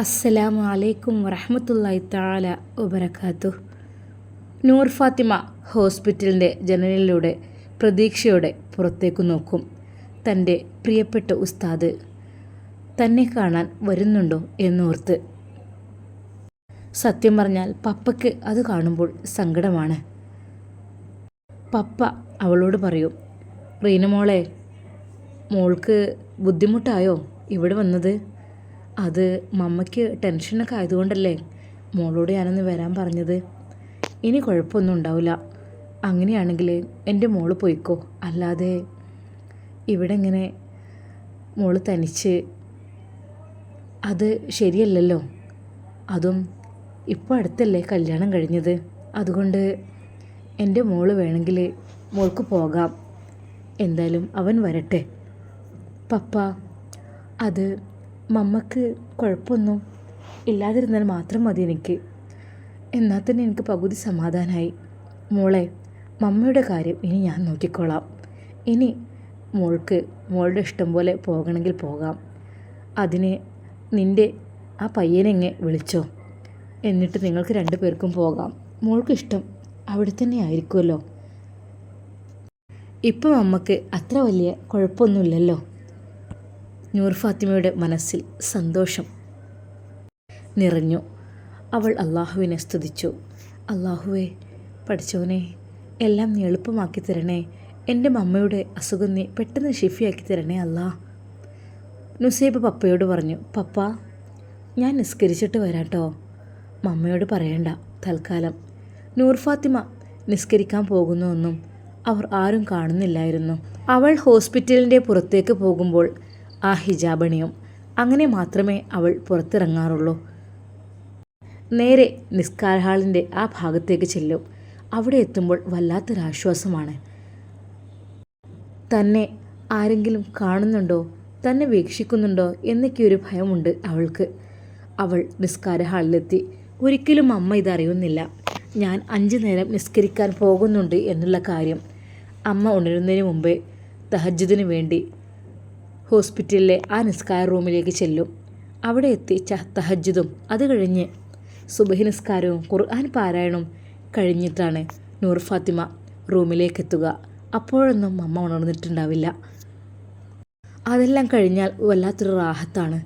അസ്സലാമു അലൈക്കും വറഹമത്തല്ലായി താല വബറകാതു നൂർ ഫാത്തിമ ഹോസ്പിറ്റലിന്റെ ജനലിലൂടെ പ്രതീക്ഷയോടെ പുറത്തേക്ക് നോക്കും. തന്റെ പ്രിയപ്പെട്ട ഉസ്താദ് തന്നെ കാണാൻ വരുന്നുണ്ടോ എന്നോർത്ത്. സത്യം പറഞ്ഞാൽ പപ്പയ്ക്ക് അത് കാണുമ്പോൾ സങ്കടമാണ്. പപ്പ അവളോട് പറയും റീന റീനമോളെ മോൾക്ക് ബുദ്ധിമുട്ടായോ? ഇവിടെ വന്നത്? അത് മമ്മയ്ക്ക് ടെൻഷനൊക്കെ ആയതുകൊണ്ടല്ലേ മോളോട് ഞാനൊന്ന് വരാൻ പറഞ്ഞത്. ഇനി കുഴപ്പമൊന്നും ഉണ്ടാവില്ല. അങ്ങനെയാണെങ്കിൽ എന്റെ മോൾ പോയിക്കോ. അല്ലാതെ ഇവിടെ ഇങ്ങനെ മോൾ തനിച്ച് അത് ശരിയല്ലല്ലോ. അതും ഇപ്പോൾ അടുത്തല്ലേ കല്യാണം കഴിഞ്ഞത്. അതുകൊണ്ട് എന്റെ മോൾ വേണമെങ്കിൽ മോൾക്ക് പോകാം. എന്തായാലും അവൻ വരട്ടെ. പപ്പ അത് മമ്മക്ക് കുഴപ്പമൊന്നും ഇല്ലാതിരുന്നാൽ മാത്രം മതി എനിക്ക്. എന്നാൽ തന്നെ എനിക്ക് പകുതി സമാധാനമായി മോളെ മമ്മയുടെ കാര്യം ഇനി ഞാൻ നോക്കിക്കോളാം. ഇനി മോൾക്ക് മോളുടെ ഇഷ്ടം പോലെ പോകണമെങ്കിൽ പോകാം. അതിന് നിന്റെ ആ പയ്യനെങ്ങെ വിളിച്ചോ? എന്നിട്ട് നിങ്ങൾക്ക് രണ്ടു പേർക്കും പോകാം. മോൾക്ക് ഇഷ്ടം അവിടെ തന്നെ ആയിരിക്കുമല്ലോ. ഇപ്പം അമ്മയ്ക്ക് അത്ര വലിയ കുഴപ്പമൊന്നുമില്ലല്ലോ നൂർ ഫാത്തിമയുടെ മനസ്സിൽ സന്തോഷം നിറഞ്ഞു. അവൾ അള്ളാഹുവിനെ സ്തുതിച്ചു. അള്ളാഹുവെ പഠിച്ചവനെ എല്ലാം നീ എളുപ്പമാക്കി തരണേ. എന്റെ മമ്മയുടെ അസുഖം നീ പെട്ടെന്ന് ഷിഫിയാക്കി തരണേ അല്ലാ. നുസൈബ് പപ്പയോട് പറഞ്ഞു പപ്പ ഞാൻ നിസ്കരിച്ചിട്ട് വരാട്ടോ. മമ്മയോട് പറയണ്ട തൽക്കാലം. നൂർ ഫാത്തിമ നിസ്കരിക്കാൻ പോകുന്നുവെന്നും അവർ ആരും കാണുന്നില്ലായിരുന്നു. അവൾ ഹോസ്പിറ്റലിന്റെ പുറത്തേക്ക് പോകുമ്പോൾ ആ ഹിജാബണിയും അങ്ങനെ മാത്രമേ അവൾ പുറത്തിറങ്ങാറുള്ളൂ. നേരെ നിസ്കാര ഹാളിന്റെ ആ ഭാഗത്തേക്ക് ചെല്ലും. അവിടെ എത്തുമ്പോൾ വല്ലാത്തൊരാശ്വാസമാണ്. തന്നെ ആരെങ്കിലും കാണുന്നുണ്ടോ? തന്നെ വീക്ഷിക്കുന്നുണ്ടോ? എന്നൊക്കെ ഒരു ഭയമുണ്ട് അവൾക്ക്. അവൾ നിസ്കാര ഹാളിലെത്തി. ഒരിക്കലും അമ്മ ഇതറിയുന്നില്ല. ഞാൻ അഞ്ചു നേരം നിസ്കരിക്കാൻ പോകുന്നുണ്ട് എന്നുള്ള കാര്യം. അമ്മ ഉണരുന്നതിന് മുമ്പേ തഹജ്ജുദിന് വേണ്ടി ഹോസ്പിറ്റലിലെ ആ നിസ്കാര റൂമിലേക്ക് ചെല്ലും. അവിടെ എത്തി തഹജ്ജുദും. അത് കഴിഞ്ഞ് സുബഹി നിസ്കാരവും ഖുർആൻ പാരായണവും കഴിഞ്ഞിട്ടാണ് നൂർ ഫാത്തിമ റൂമിലേക്ക് എത്തുക. അപ്പോഴൊന്നും അമ്മ ഉണർന്നിട്ടുണ്ടാവില്ല. അതെല്ലാം കഴിഞ്ഞാൽ വല്ലാത്തൊരു റാഹത്താണ്.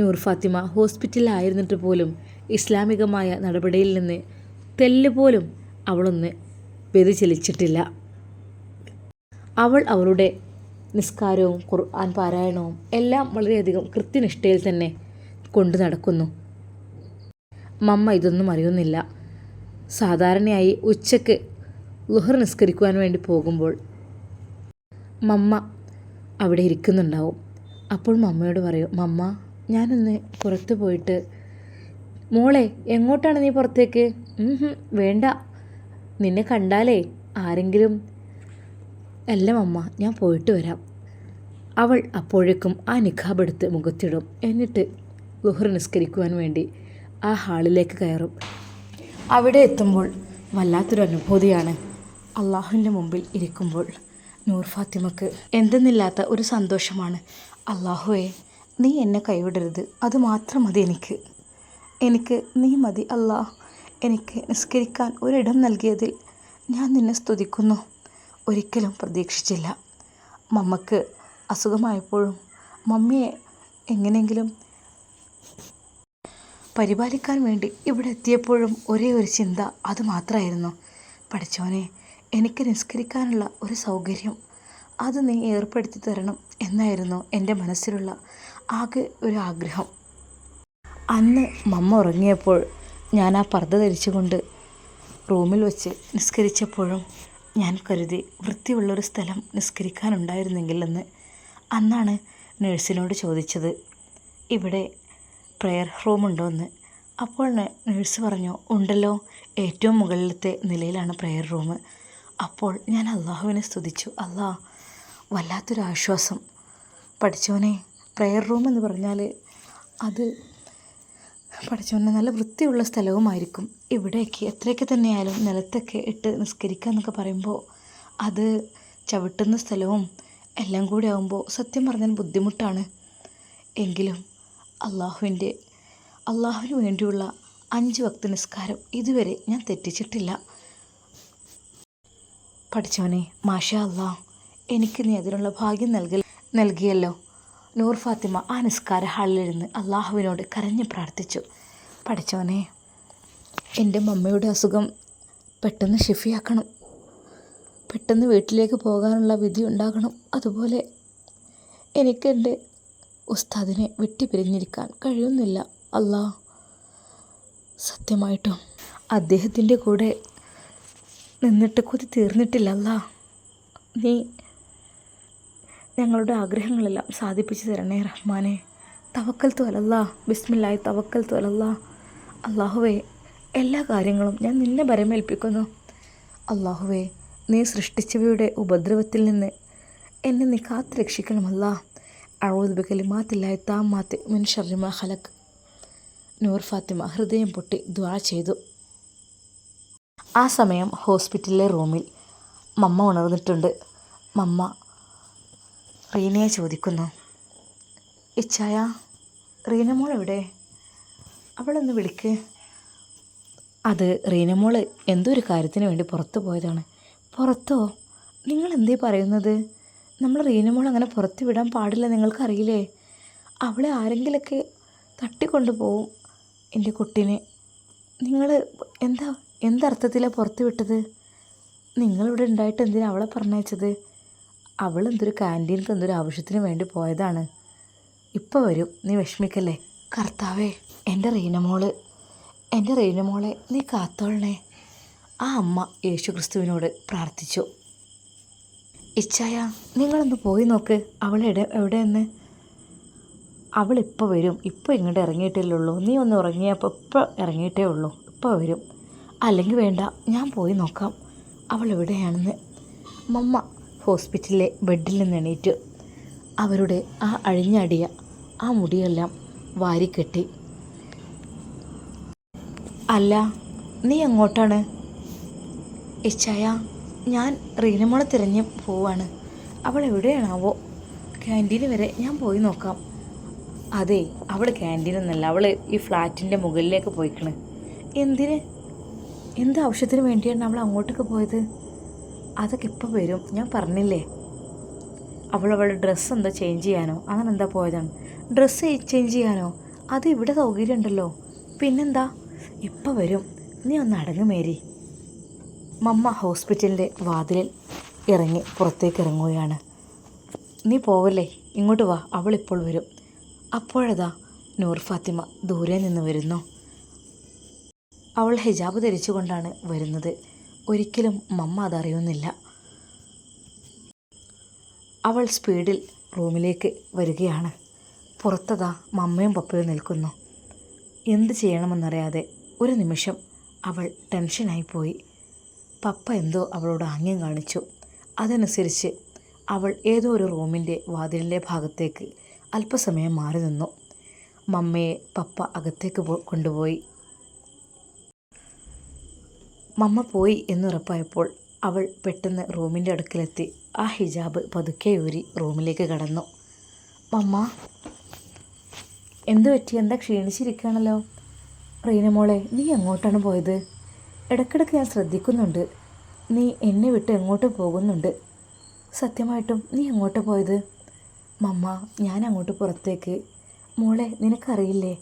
നൂർ ഫാത്തിമ ഹോസ്പിറ്റലിലായിരുന്നിട്ട് പോലും ഇസ്ലാമികമായ നടപടിയിൽ നിന്ന് തെല്ല് പോലും അവളൊന്ന് വ്യതിചലിച്ചിട്ടില്ല. അവൾ അവളുടെ നിസ്കാരവും ഖുർആൻ പാരായണവും എല്ലാം വളരെയധികം കൃത്യനിഷ്ഠയിൽ തന്നെ കൊണ്ടു നടക്കുന്നു. മമ്മ ഇതൊന്നും അറിയുന്നില്ല. സാധാരണയായി ഉച്ചയ്ക്ക് ലുഹർ നിസ്കരിക്കുവാൻ വേണ്ടി പോകുമ്പോൾ മമ്മ അവിടെ ഇരിക്കുന്നുണ്ടാവും. അപ്പോൾ മമ്മയോട് പറയും മമ്മ ഞാനൊന്ന് പുറത്ത് പോയിട്ട് മോളെ എങ്ങോട്ടാണ് നീ പുറത്തേക്ക്? വേണ്ട. നിന്നെ കണ്ടാലേ ആരെങ്കിലും അല്ല മമ്മ ഞാൻ പോയിട്ട് വരാം. അവൾ അപ്പോഴേക്കും ആ നിഖാബ് എടുത്ത് മുഖത്തിടും. എന്നിട്ട് ലുഹർ നിസ്കരിക്കുവാൻ വേണ്ടി ആ ഹാളിലേക്ക് കയറും. അവിടെ എത്തുമ്പോൾ വല്ലാത്തൊരു അനുഭൂതിയാണ് അള്ളാഹുവിന്റെ മുമ്പിൽ ഇരിക്കുമ്പോൾ. നൂർ ഫാത്തിമക്ക് എന്തെന്നില്ലാത്ത ഒരു സന്തോഷമാണ്. അള്ളാഹുവെ നീ എന്നെ കൈവിടരുത്. അത് മാത്രം മതി എനിക്ക്. എനിക്ക് നീ മതി അല്ലാ എനിക്ക് നിസ്കരിക്കാൻ ഒരിടം നൽകിയതിൽ ഞാൻ നിന്നെ സ്തുതിക്കുന്നു. ഒരിക്കലും പ്രതീക്ഷിച്ചില്ല. മമ്മക്ക് അസുഖമായപ്പോഴും മമ്മിയെ എങ്ങനെയെങ്കിലും പരിപാലിക്കാൻ വേണ്ടി ഇവിടെ എത്തിയപ്പോഴും ഒരേ ഒരു ചിന്ത അത് മാത്രമായിരുന്നു. പഠിച്ചോനെ എനിക്ക് നിസ്കരിക്കാനുള്ള ഒരു സൗകര്യം അത് നീ ഏർപ്പെടുത്തി തരണം എന്നായിരുന്നു എന്റെ മനസ്സിലുള്ള ആകെ ഒരു ആഗ്രഹം. അന്ന് മമ്മ ഉറങ്ങിയപ്പോൾ ഞാൻ ആ പർദ്ദ ധരിച്ചുകൊണ്ട് റൂമിൽ വെച്ച് നിസ്കരിച്ചപ്പോഴും ഞാൻ കരുതി വൃത്തിയുള്ളൊരു സ്ഥലം നിസ്കരിക്കാനുണ്ടായിരുന്നെങ്കിൽ എന്ന് അന്നാണ് നേഴ്സിനോട് ചോദിച്ചത്. ഇവിടെ പ്രെയർ റൂമുണ്ടോ എന്ന് അപ്പോൾ നേഴ്സ് പറഞ്ഞു ഉണ്ടല്ലോ ഏറ്റവും മുകളിലത്തെ നിലയിലാണ് പ്രെയർ റൂം അപ്പോൾ ഞാൻ അള്ളാഹുവിനെ സ്തുതിച്ചു. അള്ളാഹ് വല്ലാത്തൊരു ആശ്വാസം പഠിച്ചവനെ പ്രെയർ റൂം എന്ന് പറഞ്ഞാൽ അത് പഠിച്ചവനെ നല്ല വൃത്തിയുള്ള സ്ഥലവുമായിരിക്കും. ഇവിടെയൊക്കെ എത്രയൊക്കെ തന്നെയായാലും നിലത്തൊക്കെ ഇട്ട് നിസ്കരിക്കുക എന്നൊക്കെ പറയുമ്പോൾ അത് ചവിട്ടുന്ന സ്ഥലവും എല്ലാം കൂടി ആകുമ്പോൾ സത്യം പറഞ്ഞാൽ ബുദ്ധിമുട്ടാണ്. എങ്കിലും അള്ളാഹുവിന്റെ അള്ളാഹുവിന് വേണ്ടിയുള്ള അഞ്ച് വക്ത നിസ്കാരം ഇതുവരെ ഞാൻ തെറ്റിച്ചിട്ടില്ല. പഠിച്ചവനെ മാഷ അള്ളാഹ് എനിക്ക് നീ അതിനുള്ള ഭാഗ്യം നൽകൽ നൽകിയല്ലോ. നൂർ ഫാത്തിമ ആ നിസ്കാര ഹാളിലിരുന്ന് അള്ളാഹുവിനോട് കരഞ്ഞു പ്രാർത്ഥിച്ചു. പഠിച്ചവനെ എന്റെ മമ്മയുടെ അസുഖം പെട്ടെന്ന് ഷിഫിയാക്കണം പെട്ടെന്ന് വീട്ടിലേക്ക് പോകാനുള്ള വിധി ഉണ്ടാകണം. അതുപോലെ എനിക്കെന്റെ ഉസ്താദിനെ വിട്ടുപിരിഞ്ഞിരിക്കാൻ കഴിയുന്നില്ല. അല്ലാ സത്യമായിട്ടും അദ്ദേഹത്തിന്റെ കൂടെ നിന്നിട്ട് കൊതി തീർന്നിട്ടില്ല. അല്ലാ നീ ഞങ്ങളുടെ ആഗ്രഹങ്ങളെല്ലാം സാധിപ്പിച്ചു തരണേ റഹ്മാനെ. തവക്കൽ തോലല്ലാ ബിസ്മില്ലായി തവക്കൽ തോലല്ലാ അള്ളാഹുവേ എല്ലാ കാര്യങ്ങളും ഞാൻ നിന്നെ ഭരമേൽപ്പിക്കുന്നു. അള്ളാഹുവേ നീ സൃഷ്ടിച്ചവയുടെ ഉപദ്രവത്തിൽ നിന്ന് എന്നെ നീ കാത്തു രക്ഷിക്കണമല്ല അഴുത് കലിമാത്തില്ലായി താമാത്ത് മിൻ ഷർമ ഹലക് നൂർ ഫാത്തിമ ഹൃദയം പൊട്ടി ദ്വാ ചെയ്തു. ആ സമയം ഹോസ്പിറ്റലിലെ റൂമിൽ മമ്മ ഉണർന്നിട്ടുണ്ട്. മമ്മ റീനയെ ചോദിക്കുന്നു. ഇച്ഛായ റീനമോൾ എവിടെ? അവളൊന്ന് വിളിക്ക്. അത് റീനമോൾ എന്തോ ഒരു കാര്യത്തിന് വേണ്ടി പുറത്തു പോയതാണ്. പുറത്തോ? നിങ്ങൾ എന്തേ പറയുന്നത്? നമ്മൾ റീനമോൾ അങ്ങനെ പുറത്ത് വിടാൻ പാടില്ല നിങ്ങൾക്കറിയില്ലേ? അവളെ ആരെങ്കിലൊക്കെ തട്ടിക്കൊണ്ടു പോവും എന്റെ കുട്ടീനെ. നിങ്ങൾ എന്താ എന്തർത്ഥത്തിലാണ് പുറത്ത് വിട്ടത്? നിങ്ങളിവിടെ ഉണ്ടായിട്ട് എന്തിനാണ് അവളെ പറഞ്ഞയച്ചത്? അവൾ എന്തൊരു ക്യാന്റീൻക്ക് എന്തൊരു ആവശ്യത്തിന് വേണ്ടി പോയതാണ്. ഇപ്പോൾ വരും. നീ വിഷമിക്കല്ലേ? കർത്താവേ എന്റെ റീനമോൾ എന്റെ റീനമോളെ നീ കാത്തോളണേ. ആ അമ്മ യേശു ക്രിസ്തുവിനോട് പ്രാർത്ഥിച്ചു. ഇച്ചായ നിങ്ങളൊന്ന് പോയി നോക്ക്. അവൾ എവിടെ എവിടെയെന്ന്? അവളിപ്പോൾ വരും. ഇപ്പോൾ ഇങ്ങോട്ട് ഇറങ്ങിയിട്ടില്ലുള്ളൂ നീ ഒന്ന് ഉറങ്ങിയപ്പോൾ ഇപ്പോൾ ഇറങ്ങിയിട്ടേ ഉള്ളൂ. ഇപ്പോൾ വരും. അല്ലെങ്കിൽ വേണ്ട ഞാൻ പോയി നോക്കാം. അവൾ എവിടെയാണെന്ന്. മമ്മ ഹോസ്പിറ്റലിലെ ബെഡിൽ നിന്ന് എണീറ്റ് അവരുടെ ആ അഴിഞ്ഞടിയ ആ മുടിയെല്ലാം വാരിക്കെട്ടി. അല്ല നീ എങ്ങോട്ടാണ്? ഇച്ചായ ഞാൻ റീനമോളെ തിരഞ്ഞ് പോവാണ്. അവൾ എവിടെയാണാവോ? ക്യാന്റീന് വരെ ഞാൻ പോയി നോക്കാം. അതെ അവൾ ക്യാന്റീനൊന്നല്ല അവൾ ഈ ഫ്ലാറ്റിന്റെ മുകളിലേക്ക് പോയിക്കണ്. എന്തിന്? എന്ത് ആവശ്യത്തിന് വേണ്ടിയാണ് അവൾ അങ്ങോട്ടൊക്കെ പോയത്? അതൊക്കെ ഇപ്പം വരും. ഞാൻ പറഞ്ഞില്ലേ? അവൾ അവളുടെ ഡ്രസ്സ് എന്താ ചേഞ്ച് ചെയ്യാനോ? അങ്ങനെ എന്താ പോയതാണ്? ഡ്രസ്സ് ചേഞ്ച് ചെയ്യാനോ? അത് ഇവിടെ സൗകര്യം ഉണ്ടല്ലോ. പിന്നെന്താ? ഇപ്പം വരും. നീ ഒന്ന് അടങ്ങ് മേരി. മമ്മ ഹോസ്പിറ്റലിന്റെ വാതിലിൽ ഇറങ്ങി പുറത്തേക്ക് ഇറങ്ങുകയാണ്. നീ പോവല്ലേ? ഇങ്ങോട്ട് വാ. അവളിപ്പോൾ വരും. അപ്പോഴതാ നൂർ ഫാത്തിമ ദൂരെ നിന്ന് വരുന്നു. അവൾ ഹിജാബ് ധരിച്ചുകൊണ്ടാണ് വരുന്നത്. ഒരിക്കലും മമ്മ അതറിയുന്നില്ല. അവൾ സ്പീഡിൽ റൂമിലേക്ക് വരികയാണ്. പുറത്തതാ മമ്മയും പപ്പയും നിൽക്കുന്നു. എന്ത് ചെയ്യണമെന്നറിയാതെ ഒരു നിമിഷം അവൾ ടെൻഷനായി പോയി. പപ്പ എന്തോ അവളോട് ആംഗ്യം കാണിച്ചു. അതനുസരിച്ച് അവൾ ഏതോ ഒരു റൂമിന്റെ വാതിലിന്റെ ഭാഗത്തേക്ക് അല്പസമയം മാറി നിന്നു. മമ്മയെ പപ്പ അകത്തേക്ക് കൊണ്ടുപോയി. മമ്മ പോയി എന്നുറപ്പായപ്പോൾ അവൾ പെട്ടെന്ന് റൂമിന്റെ അടുക്കലെത്തി. ആ ഹിജാബ് പതുക്കെ ഊരി റൂമിലേക്ക് കടന്നു. മമ്മ എന്തു പറ്റി? എന്താ ക്ഷീണിച്ചിരിക്കുകയാണല്ലോ? റീനമോളെ നീ എങ്ങോട്ടാണ് പോയത്? ഇടയ്ക്കിടയ്ക്ക് ഞാൻ ശ്രദ്ധിക്കുന്നുണ്ട്. നീ എന്നെ വിട്ട് എങ്ങോട്ട് പോകുന്നുണ്ട്. സത്യമായിട്ടും നീ എങ്ങോട്ട് പോയത്? മമ്മ ഞാൻ അങ്ങോട്ട് പുറത്തേക്ക്. മോളെ നിനക്കറിയില്ലേ?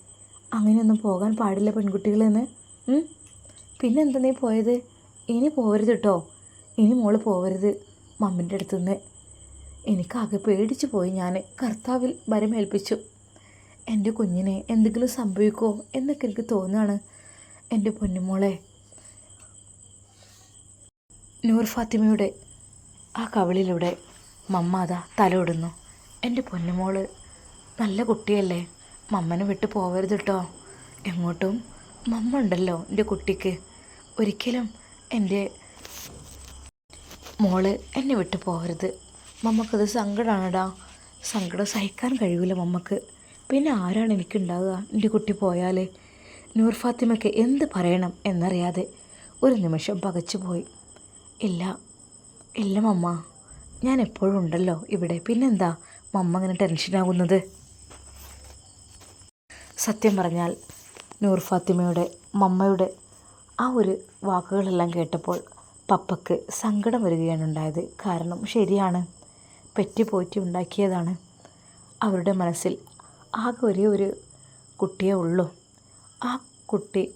അങ്ങനെയൊന്നും പോകാൻ പാടില്ല പെൺകുട്ടികളെന്ന്. ഉം? പിന്നെന്താ നീ പോയത്? ഇനി പോവരുത് കേട്ടോ ഇനി മോൾ പോവരുത് മമ്മിന്റെ അടുത്തുനിന്ന് എനിക്കാകെ പേടിച്ചു പോയി ഞാൻ കർത്താവിൽ ഭരമേൽപ്പിച്ചു. എന്റെ കുഞ്ഞിനെ എന്തെങ്കിലും സംഭവിക്കുമോ എന്നൊക്കെ എനിക്ക് തോന്നുകയാണ് എന്റെ പൊന്നുമോളെ. നൂർ ഫാത്തിമയുടെ ആ കവിളിലൂടെ മമ്മ അതാ തലോടുന്നു. എന്റെ പൊന്നുമോൾ നല്ല കുട്ടിയല്ലേ? മമ്മനെ വിട്ട് പോവരുത് കേട്ടോ എങ്ങോട്ടും മമ്മ ഉണ്ടല്ലോ എന്റെ കുട്ടിക്ക്. ഒരിക്കലും എന്റെ മോൾ എന്നെ വിട്ടു പോകരുത്. മമ്മക്കത് സങ്കടമാണടാ സങ്കടം സഹിക്കാൻ കഴിയൂല മമ്മക്ക്. പിന്നെ ആരാണ് എനിക്കുണ്ടാവുക? എന്റെ കുട്ടി പോയാൽ നൂർ ഫാത്തിമയ്ക്ക് എന്ത് പറയണം എന്നറിയാതെ ഒരു നിമിഷം പകച്ചു പോയി. ഇല്ല ഇല്ല മമ്മ. ഞാൻ എപ്പോഴും ഉണ്ടല്ലോ ഇവിടെ. പിന്നെന്താ മമ്മ അങ്ങനെ ടെൻഷനാകുന്നത് സത്യം പറഞ്ഞാൽ നൂർ ഫാത്തിമയുടെ മമ്മയുടെ ആ ഒരു വാക്കുകളെല്ലാം കേട്ടപ്പോൾ പപ്പയ്ക്ക് സങ്കടം വരികയാണ് ഉണ്ടായത്. കാരണം ശരിയാണ്. പെറ്റി പോറ്റി ഉണ്ടാക്കിയതാണ്. അവരുടെ മനസ്സിൽ ആകെ ഒരേ ഒരു കുട്ടിയേ ഉള്ളൂ. ആ കുട്ടി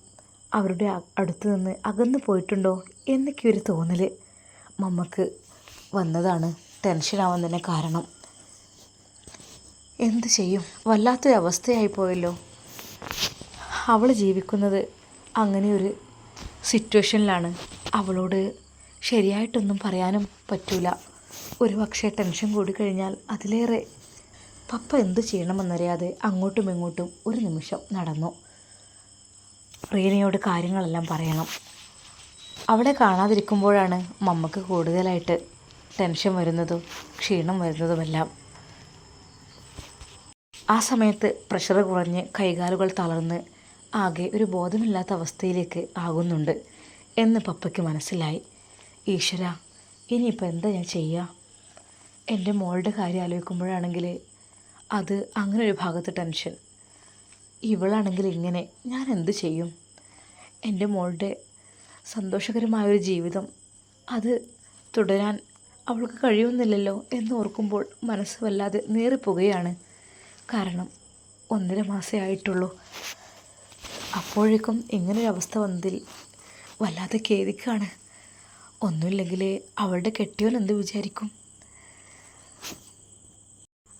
അവരുടെ അടുത്ത് നിന്ന് അകന്നു പോയിട്ടുണ്ടോ എന്നൊക്കെ ഒരു തോന്നൽ മമ്മക്ക് വന്നതാണ്. ടെൻഷനാവുന്നതിന് കാരണം. എന്ത് ചെയ്യും? വല്ലാത്തൊരവസ്ഥയായിപ്പോയല്ലോ അവൾ ജീവിക്കുന്നത് അങ്ങനെ ഒരു സിറ്റുവേഷനിലാണ്. അവളോട് ശരിയായിട്ടൊന്നും പറയാനും പറ്റൂല. ഒരു പക്ഷേ ടെൻഷൻ കൂടി കഴിഞ്ഞാൽ അതിലേറെ പപ്പ എന്ത് ചെയ്യണമെന്നറിയാതെ അങ്ങോട്ടും ഇങ്ങോട്ടും ഒരു നിമിഷം നടന്നു. റീനയോട് കാര്യങ്ങളെല്ലാം പറയണം. അവിടെ കാണാതിരിക്കുമ്പോഴാണ് മമ്മക്ക് കൂടുതലായിട്ട് ടെൻഷൻ വരുന്നതും ക്ഷീണം വരുന്നതുമെല്ലാം. ആ സമയത്ത് പ്രഷർ കുറഞ്ഞ് കൈകാലുകൾ തളർന്ന് ആകെ ഒരു ബോധമില്ലാത്ത അവസ്ഥയിലേക്ക് ആകുന്നുണ്ട് എന്ന് പപ്പയ്ക്ക് മനസ്സിലായി. ഈശ്വര ഇനിയിപ്പോൾ എന്താ ഞാൻ ചെയ്യുക എന്റെ മോളുടെ കാര്യം ആലോചിക്കുമ്പോഴാണെങ്കിൽ അത് അങ്ങനെ ഒരു ഭാഗത്ത് ടെൻഷൻ. ഇവളാണെങ്കിൽ ഇങ്ങനെ ഞാൻ എന്ത് ചെയ്യും? എന്റെ മോളുടെ സന്തോഷകരമായൊരു ജീവിതം അത് തുടരാൻ അവൾക്ക് കഴിയുന്നില്ലല്ലോ എന്ന് ഓർക്കുമ്പോൾ മനസ്സ് വല്ലാതെ നേറിപ്പോകുകയാണ്. കാരണം ഒന്നര മാസമേ ആയിട്ടുള്ളൂ അപ്പോഴേക്കും ഇങ്ങനൊരു അവസ്ഥ വന്നതിൽ വല്ലാതെ ഖേദിക്കാണ്. ഒന്നുമില്ലെങ്കിൽ അവളുടെ കെട്ടിയോൻ എന്ത് വിചാരിക്കും?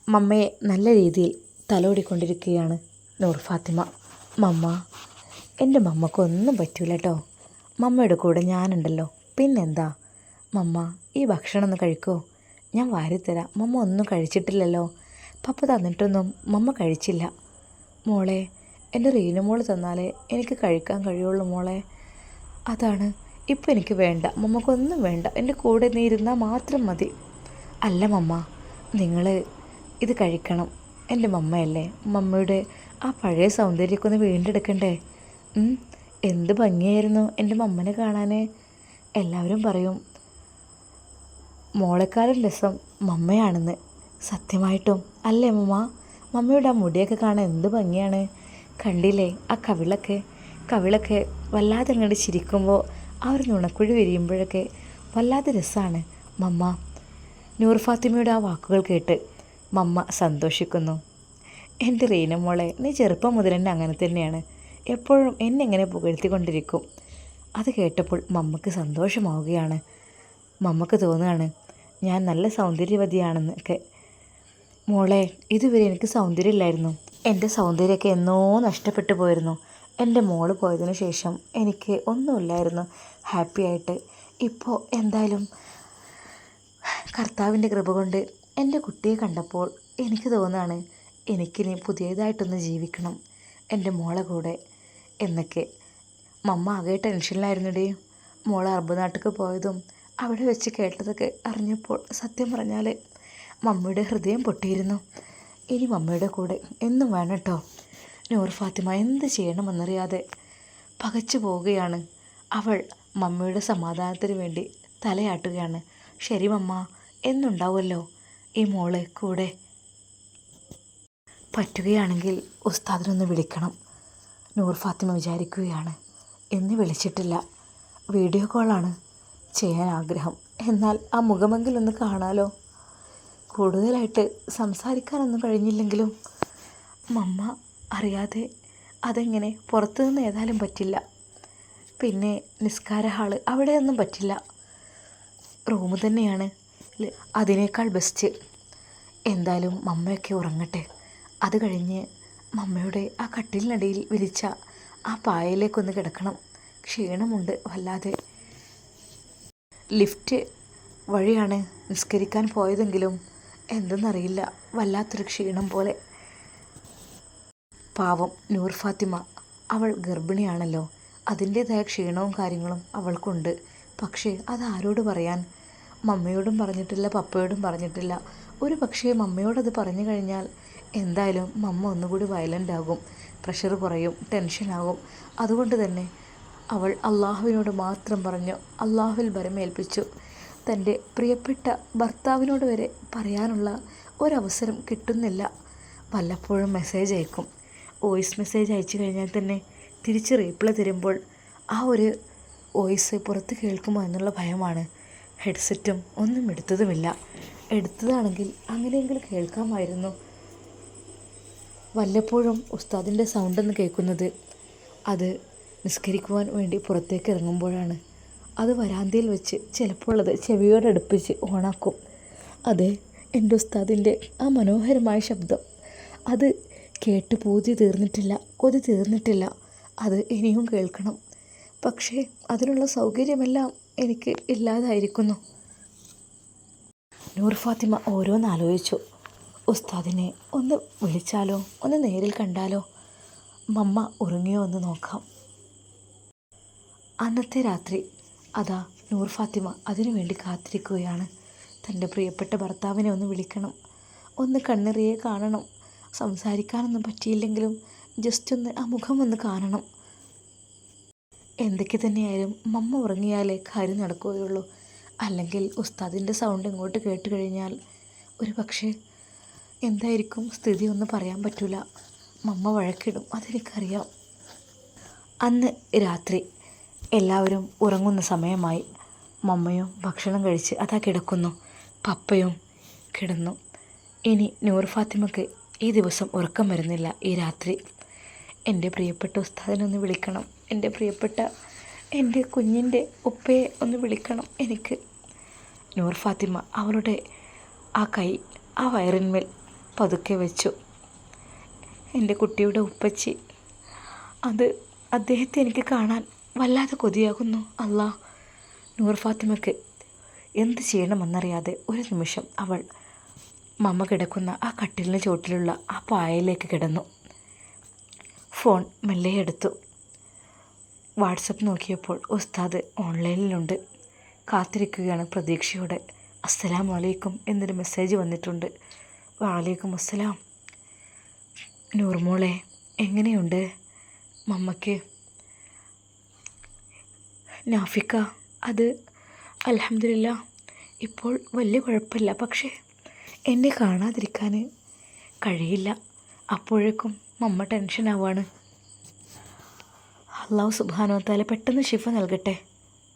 മമ്മയെ നല്ല രീതിയിൽ തലോടിക്കൊണ്ടിരിക്കുകയാണ് നൂർ ഫാത്തിമ. മമ്മ എന്റെ മമ്മക്കൊന്നും പറ്റൂല കേട്ടോ മമ്മയുടെ കൂടെ ഞാനുണ്ടല്ലോ. പിന്നെന്താ? മമ്മ ഈ ഭക്ഷണം ഒന്ന് കഴിക്കോ? ഞാൻ വാരിത്തരാം. മമ്മ ഒന്നും കഴിച്ചിട്ടില്ലല്ലോ. പപ്പ തന്നിട്ടൊന്നും മമ്മ കഴിച്ചില്ല. മോളെ എന്റെ റീനുമോൾ തന്നാലേ എനിക്ക് കഴിക്കാൻ കഴിയുള്ളൂ മോളെ. അതാണ്. ഇപ്പം എനിക്ക് വേണ്ട. മമ്മക്കൊന്നും വേണ്ട. എന്റെ കൂടെ നീ ഇരുന്നാൽ മാത്രം മതി. അല്ല മമ്മ നിങ്ങൾ ഇത് കഴിക്കണം. എന്റെ മമ്മയല്ലേ? മമ്മയുടെ ആ പഴയ സൗന്ദര്യമൊക്കെ ഒന്ന് വീണ്ടെടുക്കണ്ടേ? എന്ത് ഭംഗിയായിരുന്നു എന്റെ മമ്മനെ കാണാൻ എല്ലാവരും പറയും മോളെക്കാളും രസം മമ്മയാണെന്ന്. സത്യമായിട്ടും. അല്ലേ മമ്മ? മമ്മയുടെ ആ മുടിയൊക്കെ കാണാൻ എന്ത് ഭംഗിയാണ്? കണ്ടില്ലേ ആ കവിളൊക്കെ? കവിളൊക്കെ വല്ലാതെ അങ്ങോട്ട് ചിരിക്കുമ്പോൾ ആ ഒരു നുണക്കുഴി വിരിയുമ്പോഴൊക്കെ വല്ലാതെ രസമാണ് മമ്മ നൂർ ഫാത്തിമയുടെ ആ വാക്കുകൾ കേട്ട് മമ്മ സന്തോഷിക്കുന്നു. എന്റെ റീന മോളെ നീ ചെറുപ്പം മുതൽ തന്നെ അങ്ങനെ തന്നെയാണ്. എപ്പോഴും എന്നെ ഇങ്ങനെ പുകഴ്ത്തിക്കൊണ്ടിരിക്കും. അത് കേട്ടപ്പോൾ മമ്മക്ക് സന്തോഷമാവുകയാണ്. മമ്മക്ക് തോന്നുകയാണ് ഞാൻ നല്ല സൗന്ദര്യവതിയാണെന്നൊക്കെ. മോളെ ഇതുവരെ എനിക്ക് സൗന്ദര്യമില്ലായിരുന്നു. എന്റെ സൗന്ദര്യമൊക്കെ എന്നോ നഷ്ടപ്പെട്ടു പോയിരുന്നു. എന്റെ മോൾ പോയതിനു ശേഷം എനിക്ക് ഒന്നുമില്ലായിരുന്നു. ഹാപ്പി ആയിട്ട്. ഇപ്പോൾ എന്തായാലും കർത്താവിന്റെ കൃപ കൊണ്ട് എന്റെ കുട്ടിയെ കണ്ടപ്പോൾ എനിക്ക് തോന്നുകയാണ് എനിക്കിനി പുതിയതായിട്ടൊന്ന് ജീവിക്കണം. എന്റെ മോളെ കൂടെ. എന്നൊക്കെ. മമ്മ ആകെ ടെൻഷനിലായിരുന്നുടേ. മോൾ അറബ് നാട്ടിലേക്ക് പോയതും അവിടെ വെച്ച് കേട്ടതൊക്കെ അറിഞ്ഞപ്പോൾ സത്യം പറഞ്ഞാൽ മമ്മയുടെ ഹൃദയം പൊട്ടിയിരുന്നു. ഇനി മമ്മയുടെ കൂടെ എന്നും വേണം കേട്ടോ നൂർ ഫാത്തിമ എന്ത് ചെയ്യണമെന്നറിയാതെ പകച്ചു പോവുകയാണ്. അവൾ മമ്മയുടെ സമാധാനത്തിന് വേണ്ടി തലയാട്ടുകയാണ്. ശരി മമ്മ എന്നുണ്ടാവുമല്ലോ. ഈ മോളെ കൂടെ പറ്റുകയാണെങ്കിൽ ഉസ്താദിനൊന്ന് വിളിക്കണം. നൂർ ഫാത്തിമ വിചാരിക്കുകയാണ്. എന്ന് വിളിച്ചിട്ടില്ല. വീഡിയോ കോളാണ് ചെയ്യാൻ ആഗ്രഹം എന്നാൽ ആ മുഖമെങ്കിലൊന്ന് കാണാലോ. കൂടുതലായിട്ട് സംസാരിക്കാനൊന്നും കഴിഞ്ഞില്ലെങ്കിലും മമ്മ അറിയാതെ അതെങ്ങനെ പുറത്തു നിന്ന് ഏതായാലും പറ്റില്ല. പിന്നെ നിസ്കാര ഹാൾ അവിടെയൊന്നും പറ്റില്ല. റൂം തന്നെയാണ് അതിനേക്കാൾ ബെസ്റ്റ്. എന്തായാലും മമ്മയൊക്കെ ഉറങ്ങട്ടെ. അത് കഴിഞ്ഞ് മമ്മയുടെ ആ കട്ടിലിനടിയിൽ വിരിച്ച ആ പായയിലേക്കൊന്ന് കിടക്കണം. ക്ഷീണമുണ്ട് വല്ലാതെ. ലിഫ്റ്റ് വഴിയാണ് നിസ്കരിക്കാൻ പോയതെങ്കിലും എന്തെന്നറിയില്ല. വല്ലാത്തൊരു ക്ഷീണം പോലെ. പാവം നൂർ ഫാത്തിമ. അവൾ ഗർഭിണിയാണല്ലോ. അതിന്റേതായ ക്ഷീണവും കാര്യങ്ങളും അവൾക്കുണ്ട്. പക്ഷേ അത് പറയാൻ? മമ്മയോടും പറഞ്ഞിട്ടില്ല പപ്പയോടും പറഞ്ഞിട്ടില്ല. ഒരു പക്ഷേ മമ്മയോടത് പറഞ്ഞു കഴിഞ്ഞാൽ എന്തായാലും മമ്മ ഒന്നുകൂടി വയലന്റ് ആകും. പ്രഷർ കുറയും ടെൻഷനാകും അതുകൊണ്ട് തന്നെ അവൾ അള്ളാഹുവിനോട് മാത്രം പറഞ്ഞു അള്ളാഹുവിൽ ഭരമേൽപ്പിച്ചു. തന്റെ പ്രിയപ്പെട്ട ഭർത്താവിനോട് വരെ പറയാനുള്ള ഒരവസരം കിട്ടുന്നില്ല. വല്ലപ്പോഴും മെസ്സേജ് അയക്കും. വോയിസ് മെസ്സേജ് അയച്ചു കഴിഞ്ഞാൽ തന്നെ തിരിച്ച് റീപ്ലൈ തരുമ്പോൾ ആ ഒരു വോയിസ് പുറത്ത് കേൾക്കുമോ എന്നുള്ള ഭയമാണ്. ഹെഡ്സെറ്റും ഒന്നും എടുത്തതുമില്ല. എടുത്തതാണെങ്കിൽ അങ്ങനെയെങ്കിലും കേൾക്കാമായിരുന്നു. വല്ലപ്പോഴും ഉസ്താദിന്റെ സൗണ്ടെന്ന് കേൾക്കുന്നത് അത് നിസ്കരിക്കുവാൻ വേണ്ടി പുറത്തേക്ക് ഇറങ്ങുമ്പോഴാണ്. അത് വരാന്തയിൽ വെച്ച് ചിലപ്പോൾ അത് ചെവിയോടടുപ്പിച്ച് ഓണാക്കും. അതെ എന്റെ ഉസ്താദിന്റെ ആ മനോഹരമായ ശബ്ദം. അത് കേട്ട് പൂതി തീർന്നിട്ടില്ല കൊതി തീർന്നിട്ടില്ല. അത് ഇനിയും കേൾക്കണം. പക്ഷേ അതിനുള്ള സൗകര്യമെല്ലാം എനിക്ക് ഇല്ലാതായിരിക്കുന്നു. നൂർ ഫാത്തിമ ഓരോന്നാലോചിച്ചു ഉസ്താദിനെ ഒന്ന് വിളിച്ചാലോ? ഒന്ന് നേരിൽ കണ്ടാലോ? മമ്മ ഉറങ്ങിയോ ഒന്ന് നോക്കാം. അന്നത്തെ രാത്രി അതാ നൂർ ഫാത്തിമ അതിനു വേണ്ടി കാത്തിരിക്കുകയാണ്. തന്റെ പ്രിയപ്പെട്ട ഭർത്താവിനെ ഒന്ന് വിളിക്കണം. ഒന്ന് കണ്ണെറിയെ കാണണം. സംസാരിക്കാനൊന്നും പറ്റിയില്ലെങ്കിലും ജസ്റ്റ് ഒന്ന് ആ മുഖം ഒന്ന് കാണണം. എന്തൊക്കെ തന്നെയായാലും മമ്മ ഉറങ്ങിയാലേ കാര്യം നടക്കുകയുള്ളൂ. അല്ലെങ്കിൽ ഉസ്താദിന്റെ സൗണ്ട് ഇങ്ങോട്ട് കേട്ട് കഴിഞ്ഞാൽ ഒരു പക്ഷേ എന്തായിരിക്കും സ്ഥിതി ഒന്ന് പറയാൻ പറ്റില്ല മമ്മ വഴക്കിടും അതെനിക്കറിയാം. അന്ന് രാത്രി എല്ലാവരും ഉറങ്ങുന്ന സമയമായി മമ്മയും ഭക്ഷണം കഴിച്ച് അതാ കിടക്കുന്നു. പപ്പയും കിടന്നു. ഇനി നൂർ ഫാത്തിമക്ക് ഈ ദിവസം ഉറക്കം വരുന്നില്ല ഈ രാത്രി. എന്റെ പ്രിയപ്പെട്ട ഉസ്താദിനെ ഒന്ന് വിളിക്കണം. എന്റെ പ്രിയപ്പെട്ട എന്റെ കുഞ്ഞിന്റെ ഉപ്പയെ ഒന്ന് വിളിക്കണം എനിക്ക്. നൂർ ഫാത്തിമ അവളുടെ ആ കൈ ആ വയറിന്മേൽ പതുക്കെ വെച്ചു. എന്റെ കുട്ടിയുടെ ഉപ്പച്ചി അത് അദ്ദേഹത്തെ എനിക്ക് കാണാൻ വല്ലാതെ കൊതിയാകുന്നു. അല്ലാ നൂർ ഫാത്തിമയ്ക്ക് എന്ത് ചെയ്യണമെന്നറിയാതെ ഒരു നിമിഷം അവൾ മമ്മ കിടക്കുന്ന ആ കട്ടിലിന് ചോട്ടിലുള്ള ആ പായയിലേക്ക് കിടന്നു. ഫോൺ മെല്ലെ എടുത്തു. വാട്സപ്പ് നോക്കിയപ്പോൾ ഉസ്താദ് ഓൺലൈനിലുണ്ട്. കാത്തിരിക്കുകയാണ് പ്രതീക്ഷയോടെ. അസ്സലാം വലൈക്കും എന്നൊരു മെസ്സേജ് വന്നിട്ടുണ്ട്. വാലൈക്കും അസ്സലാം. നൂർമോളെ എങ്ങനെയുണ്ട്? മമ്മയ്ക്ക് നാഫിക്ക അത് അലഹമില്ല ഇപ്പോൾ വലിയ കുഴപ്പമില്ല. പക്ഷേ എന്നെ കാണാതിരിക്കാൻ കഴിയില്ല. അപ്പോഴേക്കും മമ്മ ടെൻഷനാവാണ് അള്ളാഹു സുബാനോത്താലെ പെട്ടെന്ന് ഷിഫ നൽകട്ടെ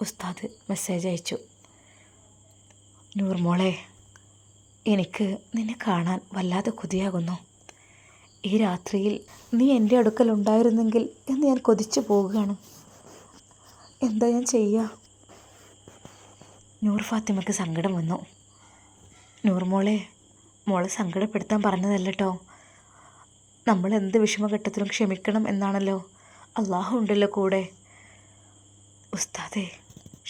ഉസ്താദ് മെസ്സേജ് അയച്ചു. നൂർമോളെ എനിക്ക് നിന്നെ കാണാൻ വല്ലാതെ കൊതിയാകുന്നു. ഈ രാത്രിയിൽ നീ എന്റെ അടുക്കൽ ഉണ്ടായിരുന്നെങ്കിൽ എന്ന് ഞാൻ കൊതിച്ചു പോവുകയാണ്. എന്താ ഞാൻ ചെയ്യുക നൂർ ഫാത്തിമക്ക് സങ്കടം വന്നു. നൂർ മോളെ മോളെ സങ്കടപ്പെടുത്താൻ പറഞ്ഞതല്ല കേട്ടോ നമ്മൾ എന്ത് വിഷമഘട്ടത്തിലും ക്ഷമിക്കണം എന്നാണല്ലോ. അള്ളാഹു ഉണ്ടല്ലോ കൂടെ. ഉസ്താദേ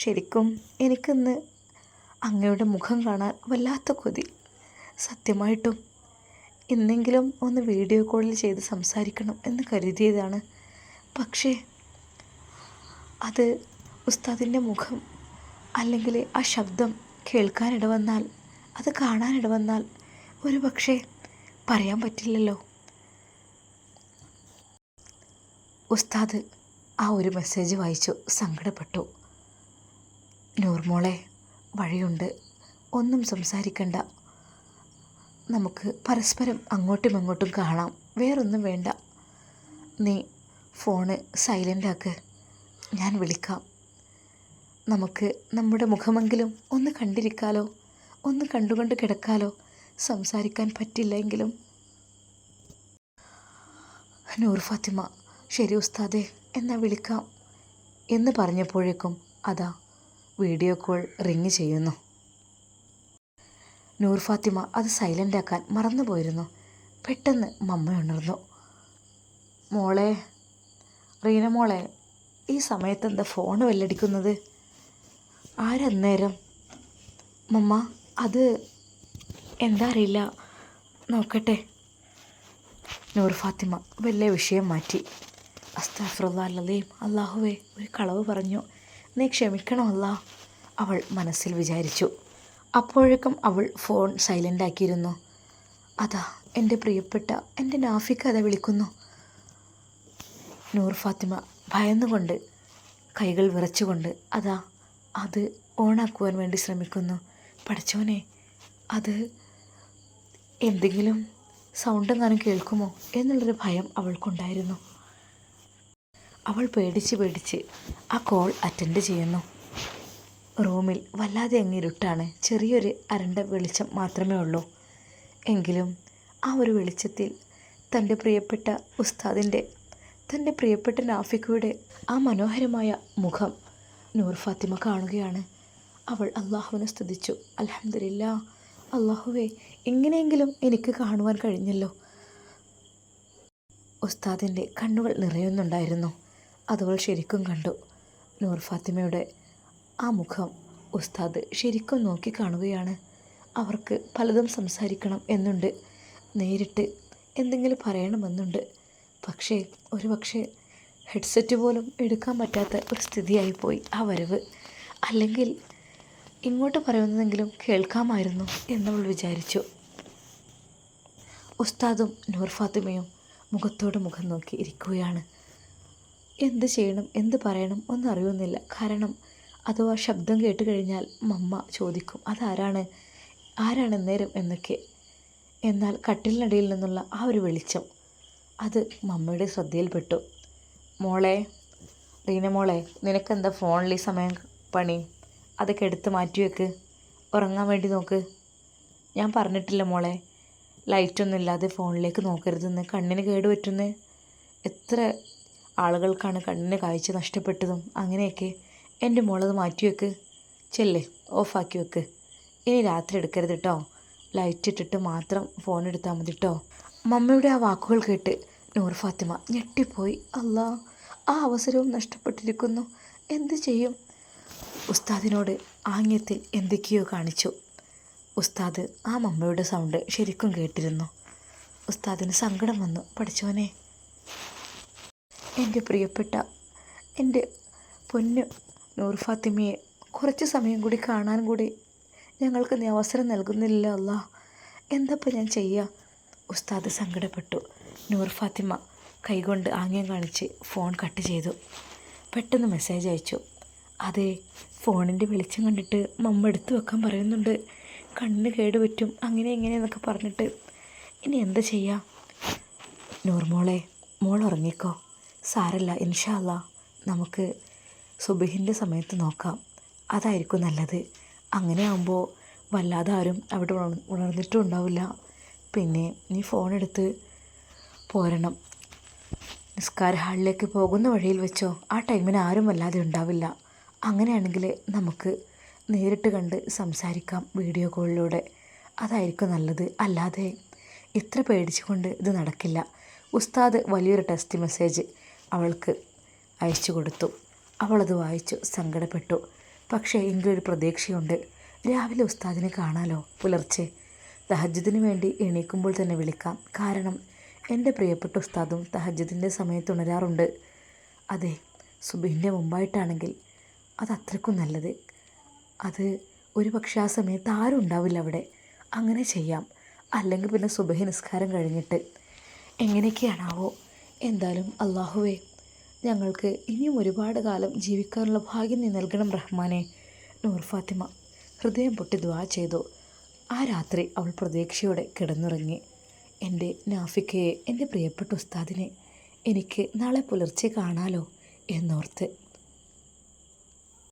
ശരിക്കും എനിക്കിന്ന് അങ്ങയുടെ മുഖം കാണാൻ വല്ലാത്ത കൊതി. സത്യമായിട്ടും ഇന്നെങ്കിലും ഒന്ന് വീഡിയോ കോളിൽ ചെയ്ത് സംസാരിക്കണം എന്ന് കരുതിയതാണ്. പക്ഷേ അത് ഉസ്താദിന്റെ മുഖം അല്ലെങ്കിൽ ആ ശബ്ദം കേൾക്കാനിട വന്നാൽ അത് കാണാനിട വന്നാൽ ഒരു പക്ഷേ പറയാൻ പറ്റില്ലല്ലോ. ഉസ്താദ് ആ ഒരു മെസ്സേജ് വായിച്ചു സങ്കടപ്പെട്ടു. നൂർമോളെ വഴിയുണ്ട്. ഒന്നും സംസാരിക്കണ്ട. നമുക്ക് പരസ്പരം അങ്ങോട്ടും ഇങ്ങോട്ടും കാണാം. വേറൊന്നും വേണ്ട. നീ ഫോണ് സൈലന്റ് ആക്ക്. ഞാൻ വിളിക്കാം. നമുക്ക് നമ്മുടെ മുഖമെങ്കിലും ഒന്ന് കണ്ടിരിക്കാലോ? ഒന്ന് കണ്ടുകൊണ്ട് കിടക്കാലോ? സംസാരിക്കാൻ പറ്റില്ലെങ്കിലും. നൂർ ഫാത്തിമ ശരി ഉസ്താദെ എന്നാ വിളിക്കാം. എന്ന് പറഞ്ഞപ്പോഴേക്കും അതാ വീഡിയോ കോൾ റിങ് ചെയ്യുന്നു. നൂർ ഫാത്തിമ അത് സൈലന്റ് ആക്കാൻ മറന്നുപോയിരുന്നു. പെട്ടെന്ന് മമ്മ ഉണർന്നു. മോളെ റീന മോളെ ഈ സമയത്ത് എന്താ ഫോൺ വല്ലടിക്കുന്നത്? ആരന്നേരം മമ്മ അത് എന്താ അറിയില്ല. നോക്കട്ടെ. നൂർ ഫാത്തിമ വലിയ വിഷയം മാറ്റി. അസ്താഫുറുല്ലാലീം അള്ളാഹുവേ ഒരു കളവ് പറഞ്ഞു. നീ ക്ഷമിക്കണമല്ല അവൾ മനസ്സിൽ വിചാരിച്ചു. അപ്പോഴേക്കും അവൾ ഫോൺ സൈലന്റാക്കിയിരുന്നു അതാ എന്റെ പ്രിയപ്പെട്ട എന്റെ നാഫിക്ക് അതാ വിളിക്കുന്നു. നൂർ ഫാത്തിമ ഭയന്നുകൊണ്ട് കൈകൾ വിറച്ചുകൊണ്ട് അതാ അത് ഓണാക്കുവാൻ വേണ്ടി ശ്രമിക്കുന്നു. പഠിച്ചോനെ അത് എന്തെങ്കിലും സൗണ്ട് എങ്ങാനും കേൾക്കുമോ? എന്നുള്ളൊരു ഭയം അവൾക്കുണ്ടായിരുന്നു. അവൾ പേടിച്ച് പേടിച്ച് ആ കോൾ അറ്റൻഡ് ചെയ്യുന്നു. റൂമിൽ വല്ലാതെ അങ്ങിരുട്ടാണ് ചെറിയൊരു അരണ്ട വെളിച്ചം മാത്രമേ ഉള്ളൂ. എങ്കിലും ആ ഒരു വെളിച്ചത്തിൽ തന്റെ പ്രിയപ്പെട്ട ഉസ്താദിന്റെ തന്റെ പ്രിയപ്പെട്ട നാഫിക്കയുടെ ആ മനോഹരമായ മുഖം നൂർ ഫാത്തിമ കാണുകയാണ്. അവൾ അള്ളാഹുവിനെ സ്തുതിച്ചു. അലഹമില്ല അള്ളാഹുവേ എങ്ങനെയെങ്കിലും എനിക്ക് കാണുവാൻ കഴിഞ്ഞല്ലോ. ഉസ്താദിന്റെ കണ്ണുകൾ നിറയുന്നുണ്ടായിരുന്നു. അതവൾ ശരിക്കും കണ്ടു. നൂർ ഫാത്തിമയുടെ ആ മുഖം ഉസ്താദ് ശരിക്കും നോക്കി കാണുകയാണ്. അവർക്ക് പലതും സംസാരിക്കണം എന്നുണ്ട്. നേരിട്ട് എന്തെങ്കിലും പറയണമെന്നുണ്ട്. പക്ഷേ ഒരു പക്ഷേ ഹെഡ്സെറ്റ് പോലും എടുക്കാൻ പറ്റാത്ത ഒരു സ്ഥിതിയായിപ്പോയി ആ വരവ്. അല്ലെങ്കിൽ ഇങ്ങോട്ട് പറയുന്നതെങ്കിലും കേൾക്കാമായിരുന്നു എന്നവൾ വിചാരിച്ചു. ഉസ്താദും നൂർ ഫാത്തിമയും മുഖത്തോട് മുഖം നോക്കി ഇരിക്കുകയാണ്. എന്ത് ചെയ്യണം എന്ത് പറയണം ഒന്നും അറിയുന്നില്ല. കാരണം അഥവാ ശബ്ദം കേട്ട് കഴിഞ്ഞാൽ മമ്മ ചോദിക്കും അതാരാണ്? ആരാണ് നേരം എന്നൊക്കെ. എന്നാൽ കട്ടിലിനടിയിൽ നിന്നുള്ള ആ ഒരു വെളിച്ചം അത് മമ്മിയുടെ ശ്രദ്ധയിൽപ്പെട്ടു. മോളെ റീന മോളെ നിനക്കെന്താ ഫോണിൽ ഈ സമയം പണി? അതൊക്കെ എടുത്ത് മാറ്റി വെക്ക്. ഉറങ്ങാൻ വേണ്ടി നോക്ക്. ഞാൻ പറഞ്ഞിട്ടില്ല മോളെ. ലൈറ്റൊന്നും ഇല്ലാതെ ഫോണിലേക്ക് നോക്കരുതെന്ന്. കണ്ണിന് കേട് പറ്റുന്ന? എത്ര ആളുകൾക്കാണ് കണ്ണിന് കാഴ്ച നഷ്ടപ്പെട്ടതും അങ്ങനെയൊക്കെ. എന്റെ മോളത് മാറ്റി വെക്ക്. ചെല്ലേ ഓഫാക്കി വെക്ക്. ഇനി രാത്രി എടുക്കരുത് കേട്ടോ ലൈറ്റ് ഇട്ടിട്ട് മാത്രം ഫോൺ എടുത്താൽ മതി കേട്ടോ മമ്മയുടെ ആ വാക്കുകൾ കേട്ട് നൂർ ഫാത്തിമ ഞെട്ടിപ്പോയി. അല്ലാ ആ അവസരവും നഷ്ടപ്പെട്ടിരിക്കുന്നു. എന്ത് ചെയ്യും? ഉസ്താദിനോട് ആംഗ്യത്തിൽ എന്തൊക്കെയോ കാണിച്ചു. ഉസ്താദ് ആ മമ്മയുടെ സൗണ്ട് ശരിക്കും കേട്ടിരുന്നു. ഉസ്താദിന് സങ്കടം വന്നു. പഠിച്ചവനെ എന്റെ പ്രിയപ്പെട്ട എന്റെ പൊന്നു നൂർ ഫാത്തിമയെ കുറച്ച് സമയം കൂടി കാണാൻ കൂടി ഞങ്ങൾക്ക് നീ അവസരം നൽകുന്നില്ല അല്ല. എന്തപ്പോൾ ഞാൻ ചെയ്യുക ഉസ്താദ് സങ്കടപ്പെട്ടു. നൂർ ഫാത്തിമ കൈകൊണ്ട് ആംഗ്യം കാണിച്ച് ഫോൺ കട്ട് ചെയ്തു. പെട്ടെന്ന് മെസ്സേജ് അയച്ചു. അതെ ഫോണിന്റെ വെളിച്ചം കണ്ടിട്ട് മമ്മ എടുത്തു വെക്കാൻ പറയുന്നുണ്ട്. കണ്ണിന് കേട് പറ്റും അങ്ങനെ ഇങ്ങനെ എന്നൊക്കെ പറഞ്ഞിട്ട്. ഇനി എന്താ ചെയ്യാം? നൂർമോളെ മോൾ ഉറങ്ങിക്കോ. സാരല്ല ഇൻഷാല്ല നമുക്ക് സുബിഹിന്റെ സമയത്ത് നോക്കാം. അതായിരിക്കും നല്ലത്. അങ്ങനെ ആകുമ്പോൾ വല്ലാതെ ആരും അവിടെ ഉണർ ഉണർന്നിട്ടും ഉണ്ടാവില്ല. പിന്നെ നീ ഫോൺ എടുത്ത് പോരണം. നിസ്കാര ഹാളിലേക്ക് പോകുന്ന വഴിയിൽ വെച്ചോ ആ ടൈമിന് ആരും വല്ലാതെ ഉണ്ടാവില്ല. അങ്ങനെയാണെങ്കിൽ നമുക്ക് നേരിട്ട് കണ്ട് സംസാരിക്കാം വീഡിയോ കോളിലൂടെ. അതായിരിക്കും നല്ലത്. അല്ലാതെ ഇത്ര പേടിച്ചുകൊണ്ട് ഇത് നടക്കില്ല. ഉസ്താദ് വലിയൊരു ടെസ്റ്റ് മെസ്സേജ് അവൾക്ക് അയച്ചു കൊടുത്തു. അവളത് വായിച്ചു സങ്കടപ്പെട്ടു. പക്ഷേ എങ്കിലൊരു പ്രതീക്ഷയുണ്ട്. രാവിലെ ഉസ്താദിനെ കാണാലോ? പുലർച്ചെ. തഹജ്ജുദിന് വേണ്ടി എണീക്കുമ്പോൾ തന്നെ വിളിക്കാം. കാരണം എന്റെ പ്രിയപ്പെട്ട ഉസ്താദും തഹജ്ജുദിന്റെ സമയത്ത് ഉണരാറുണ്ട്. അതെ സുബിന്റെ മുമ്പായിട്ടാണെങ്കിൽ അത് അത്രയ്ക്കും നല്ലത്. അത് ഒരു പക്ഷേ ആ സമയത്ത് ആരും ഉണ്ടാവില്ല അവിടെ. അങ്ങനെ ചെയ്യാം. അല്ലെങ്കിൽ പിന്നെ സുബഹി നിസ്കാരം കഴിഞ്ഞിട്ട്. എങ്ങനെയൊക്കെയാണാവോ? എന്തായാലും അള്ളാഹുവേ ഞങ്ങൾക്ക് ഇനിയും ഒരുപാട് കാലം ജീവിക്കാനുള്ള ഭാഗ്യം നീ നൽകണം റഹ്മാനെ. നൂർ ഫാത്തിമ ഹൃദയം പൊട്ടി ദ്വാ ചെയ്തു. ആ രാത്രി അവൾ പ്രതീക്ഷയോടെ കിടന്നുറങ്ങി. എന്റെ നാഫിക്കയെ എന്റെ പ്രിയപ്പെട്ട ഉസ്താദിനെ എനിക്ക് നാളെ പുലർച്ചെ കാണാലോ? എന്നോർത്ത്.